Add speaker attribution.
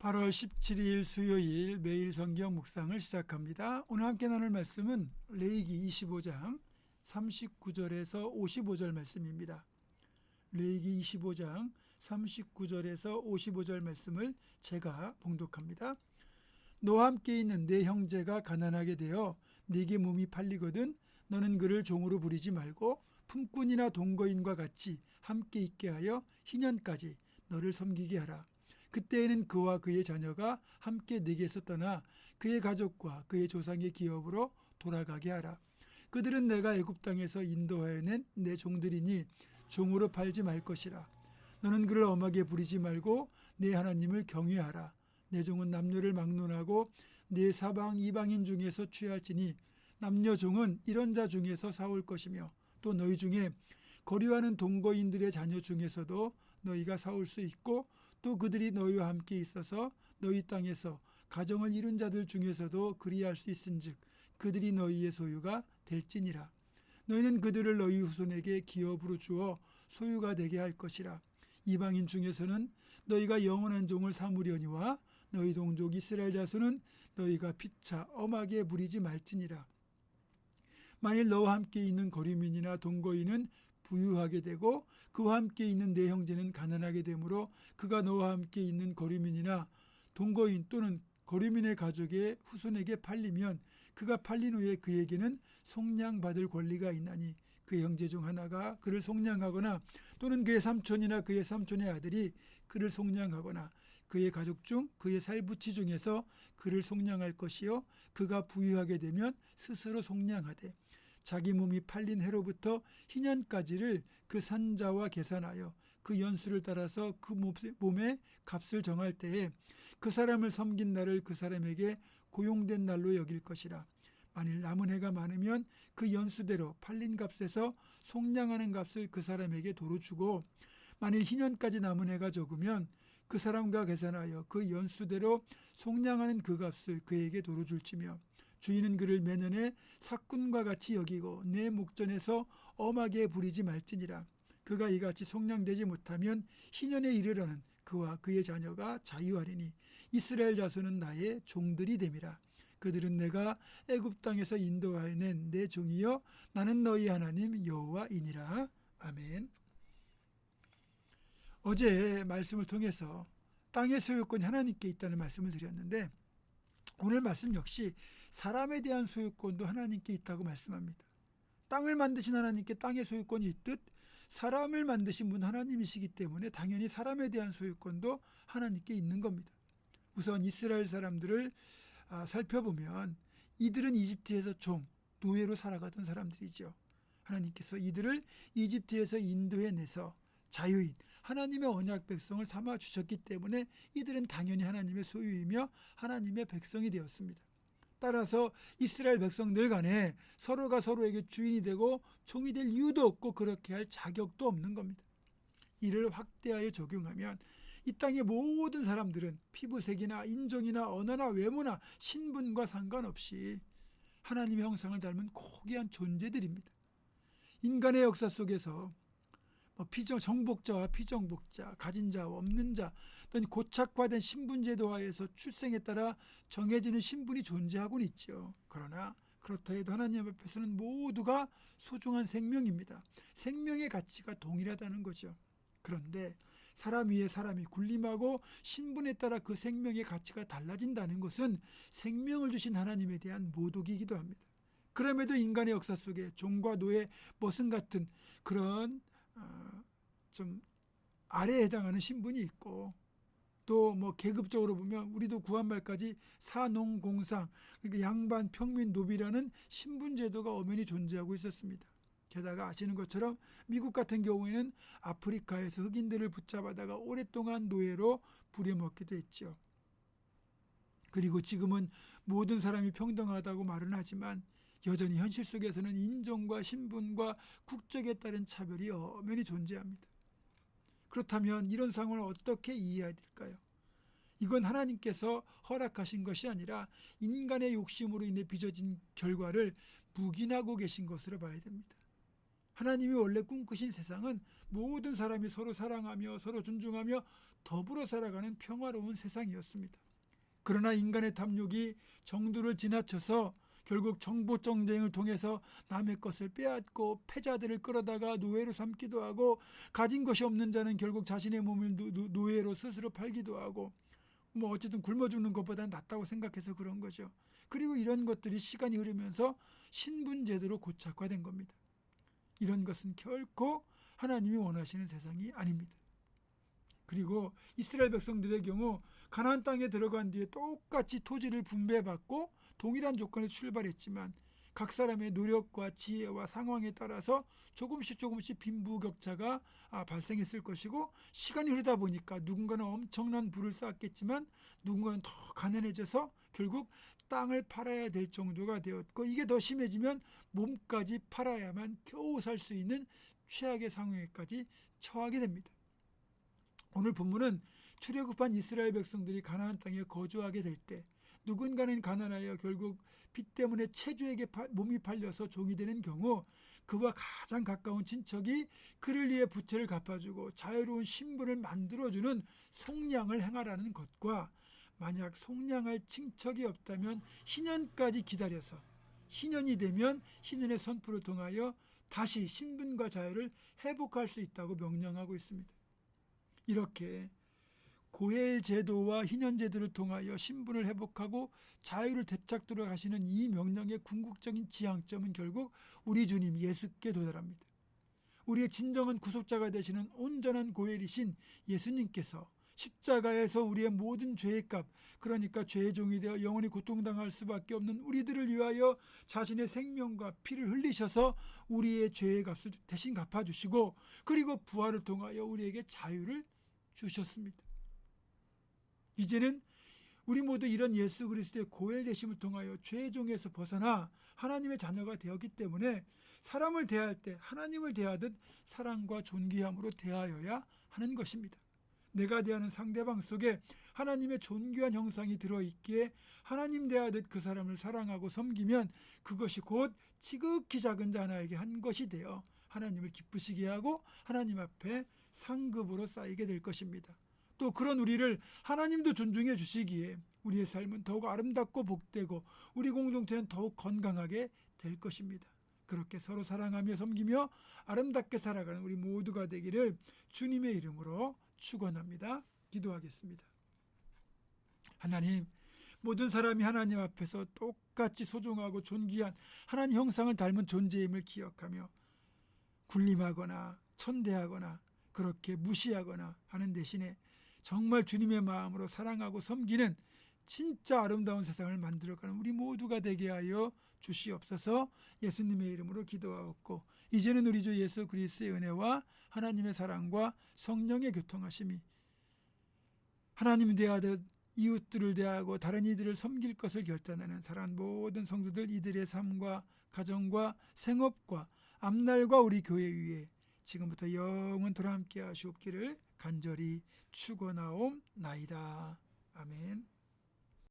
Speaker 1: 8월 17일 수요일 매일 성경 묵상을 시작합니다. 오늘 함께 나눌 말씀은 레이기 25장 39절에서 55절 말씀입니다. 레이기 25장 39절에서 55절 말씀을 제가 봉독합니다. 너와 함께 있는 내 형제가 가난하게 되어 네게 몸이 팔리거든 너는 그를 종으로 부리지 말고 품꾼이나 동거인과 같이 함께 있게 하여 희년까지 너를 섬기게 하라. 그때에는 그와 그의 자녀가 함께 네게서 떠나 그의 가족과 그의 조상의 기업으로 돌아가게 하라. 그들은 내가 애굽 땅에서 인도하여 낸 내 종들이니 종으로 팔지 말 것이라. 너는 그를 엄하게 부리지 말고 내 하나님을 경외하라. 내 종은 남녀를 막론하고 내 사방 이방인 중에서 취할지니 남녀 종은 이런 자 중에서 사올 것이며 또 너희 중에 거류하는 동거인들의 자녀 중에서도 너희가 사올 수 있고 또 그들이 너희와 함께 있어서 너희 땅에서 가정을 이룬 자들 중에서도 그리할 수 있은즉 그들이 너희의 소유가 될지니라. 너희는 그들을 너희 후손에게 기업으로 주어 소유가 되게 할 것이라. 이방인 중에서는 너희가 영원한 종을 삼으려니와 너희 동족 이스라엘 자손은 너희가 피차 엄하게 부리지 말지니라. 만일 너와 함께 있는 거류민이나 동거인은 부유하게 되고 그와 함께 있는 내 형제는 가난하게 되므로 그가 너와 함께 있는 거류민이나 동거인 또는 거류민의 가족의 후손에게 팔리면 그가 팔린 후에 그에게는 속량받을 권리가 있나니 그 형제 중 하나가 그를 속량하거나 또는 그의 삼촌이나 그의 삼촌의 아들이 그를 속량하거나 그의 가족 중 그의 살부치 중에서 그를 속량할 것이요 그가 부유하게 되면 스스로 속량하되 자기 몸이 팔린 해로부터 희년까지를 그 산자와 계산하여 그 연수를 따라서 그 몸의 값을 정할 때에 그 사람을 섬긴 날을 그 사람에게 고용된 날로 여길 것이라. 만일 남은 해가 많으면 그 연수대로 팔린 값에서 속량하는 값을 그 사람에게 도로 주고 만일 희년까지 남은 해가 적으면 그 사람과 계산하여 그 연수대로 속량하는 그 값을 그에게 도로 줄지며 주인은 그를 매년에 사꾼과 같이 여기고 내 목전에서 엄하게 부리지 말지니라. 그가 이같이 속량되지 못하면 희년에 이르러는 그와 그의 자녀가 자유하리니 이스라엘 자손은 나의 종들이 됨이라. 그들은 내가 애굽 땅에서 인도하여 낸 내 종이여 나는 너희 하나님 여호와이니라. 아멘. 어제 말씀을 통해서 땅의 소유권이 하나님께 있다는 말씀을 드렸는데 오늘 말씀 역시 사람에 대한 소유권도 하나님께 있다고 말씀합니다. 땅을 만드신 하나님께 땅의 소유권이 있듯 사람을 만드신 분 하나님이시기 때문에 당연히 사람에 대한 소유권도 하나님께 있는 겁니다. 우선 이스라엘 사람들을 아, 살펴보면 이들은 이집트에서 종, 노예로 살아가던 사람들이죠. 하나님께서 이들을 이집트에서 인도해내서 자유인 하나님의 언약 백성을 삼아 주셨기 때문에 이들은 당연히 하나님의 소유이며 하나님의 백성이 되었습니다. 따라서 이스라엘 백성들 간에 서로가 서로에게 주인이 되고 종이 될 이유도 없고 그렇게 할 자격도 없는 겁니다. 이를 확대하여 적용하면 이 땅의 모든 사람들은 피부색이나 인종이나 언어나 외모나 신분과 상관없이 하나님의 형상을 닮은 고귀한 존재들입니다. 인간의 역사 속에서 뭐 피정 정복자와 피정복자, 가진 자와 없는 자, 또는 고착화된 신분제도 하에서 출생에 따라 정해지는 신분이 존재하고는 있죠. 그러나 그렇다 해도 하나님 앞에서는 모두가 소중한 생명입니다. 생명의 가치가 동일하다는 거죠. 그런데 사람 위에 사람이 군림하고 신분에 따라 그 생명의 가치가 달라진다는 것은 생명을 주신 하나님에 대한 모독이기도 합니다. 그럼에도 인간의 역사 속에 종과 노예, 머슴 같은 그런 어, 좀 아래에 해당하는 신분이 있고 또 뭐 계급적으로 보면 우리도 구한말까지 사농공상 그러니까 양반 평민 노비라는 신분 제도가 엄연히 존재하고 있었습니다. 게다가 아시는 것처럼 미국 같은 경우에는 아프리카에서 흑인들을 붙잡아다가 오랫동안 노예로 부려먹기도 했죠. 그리고 지금은 모든 사람이 평등하다고 말은 하지만 여전히 현실 속에서는 인종과 신분과 국적에 따른 차별이 엄연히 존재합니다. 그렇다면 이런 상황을 어떻게 이해해야 될까요? 이건 하나님께서 허락하신 것이 아니라 인간의 욕심으로 인해 빚어진 결과를 묵인하고 계신 것으로 봐야 됩니다. 하나님이 원래 꿈꾸신 세상은 모든 사람이 서로 사랑하며 서로 존중하며 더불어 살아가는 평화로운 세상이었습니다. 그러나 인간의 탐욕이 정도를 지나쳐서 결국 정보 정쟁을 통해서 남의 것을 빼앗고 패자들을 끌어다가 노예로 삼기도 하고 가진 것이 없는 자는 결국 자신의 몸을 노- 노- 노예로 스스로 팔기도 하고 뭐 어쨌든 굶어 죽는 것보다 낫다고 생각해서 그런 거죠. 그리고 이런 것들이 시간이 흐르면서 신분 제도로 고착화된 겁니다. 이런 것은 결코 하나님이 원하시는 세상이 아닙니다. 그리고 이스라엘 백성들의 경우 가나안 땅에 들어간 뒤에 똑같이 토지를 분배받고 동일한 조건에 출발했지만 각 사람의 노력과 지혜와 상황에 따라서 조금씩 조금씩 빈부격차가 아, 발생했을 것이고 시간이 흐르다 보니까 누군가는 엄청난 부를 쌓았겠지만 누군가는 더 가난해져서 결국 땅을 팔아야 될 정도가 되었고 이게 더 심해지면 몸까지 팔아야만 겨우 살 수 있는 최악의 상황에까지 처하게 됩니다. 오늘 본문은 출애굽한 이스라엘 백성들이 가나안 땅에 거주하게 될 때 누군가는 가난하여 결국 빚 때문에 체주에게 파- 몸이 팔려서 종이 되는 경우 그와 가장 가까운 친척이 그를 위해 부채를 갚아주고 자유로운 신분을 만들어주는 속량을 행하라는 것과 만약 속량할 친척이 없다면 희년까지 기다려서 희년이 되면 희년의 선포를 통하여 다시 신분과 자유를 회복할 수 있다고 명령하고 있습니다. 이렇게 고엘 제도와 희년 제도를 통하여 신분을 회복하고 자유를 되찾도록 하시는 이 명령의 궁극적인 지향점은 결국 우리 주님 예수께 도달합니다. 우리의 진정한 구속자가 되시는 온전한 고엘이신 예수님께서 십자가에서 우리의 모든 죄의 값, 그러니까 죄의 종이 되어 영원히 고통당할 수밖에 없는 우리들을 위하여 자신의 생명과 피를 흘리셔서 우리의 죄의 값을 대신 갚아주시고 그리고 부활을 통하여 우리에게 자유를 주셨습니다. 이제는 우리 모두 이런 예수 그리스도의 고엘 되심을 통하여 죄의 종에서 벗어나 하나님의 자녀가 되었기 때문에 사람을 대할 때 하나님을 대하듯 사랑과 존귀함으로 대하여야 하는 것입니다. 내가 대하는 상대방 속에 하나님의 존귀한 형상이 들어있기에 하나님 대하듯 그 사람을 사랑하고 섬기면 그것이 곧 지극히 작은 자 하나에게 한 것이 되어 하나님을 기쁘시게 하고 하나님 앞에 상급으로 쌓이게 될 것입니다. 또 그런 우리를 하나님도 존중해 주시기에 우리의 삶은 더욱 아름답고 복되고 우리 공동체는 더욱 건강하게 될 것입니다. 그렇게 서로 사랑하며 섬기며 아름답게 살아가는 우리 모두가 되기를 주님의 이름으로 축원합니다. 기도하겠습니다. 하나님 모든 사람이 하나님 앞에서 똑같이 소중하고 존귀한 하나님 형상을 닮은 존재임을 기억하며 군림하거나 천대하거나 그렇게 무시하거나 하는 대신에 정말 주님의 마음으로 사랑하고 섬기는 진짜 아름다운 세상을 만들어가는 우리 모두가 되게 하여 주시옵소서. 예수님의 이름으로 기도하옵고 이제는 우리 주 예수 그리스도의 은혜와 하나님의 사랑과 성령의 교통하심이 하나님 대하듯 이웃들을 대하고 다른 이들을 섬길 것을 결단하는 사랑하는 모든 성도들 이들의 삶과 가정과 생업과 앞날과 우리 교회 위에 지금부터 영원토록 함께 하시옵기를 간절히 축원하옵나이다. 아멘.